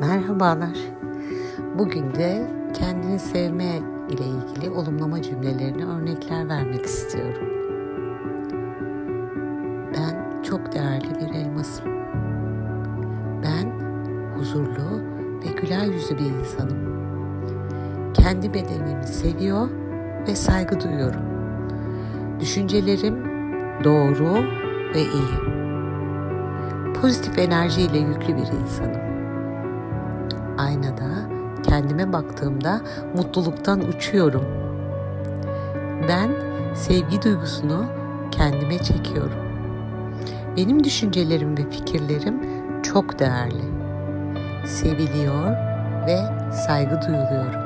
Merhabalar. Bugün de kendini sevme ile ilgili olumlama cümlelerine örnekler vermek istiyorum. Ben çok değerli bir elmasım. Ben huzurlu ve güler yüzlü bir insanım. Kendi bedenimi seviyor ve saygı duyuyorum. Düşüncelerim doğru ve iyi. Pozitif enerjiyle yüklü bir insanım. Aynada kendime baktığımda mutluluktan uçuyorum. Ben sevgi duygusunu kendime çekiyorum. Benim düşüncelerim ve fikirlerim çok değerli. Seviliyor ve saygı duyuluyorum.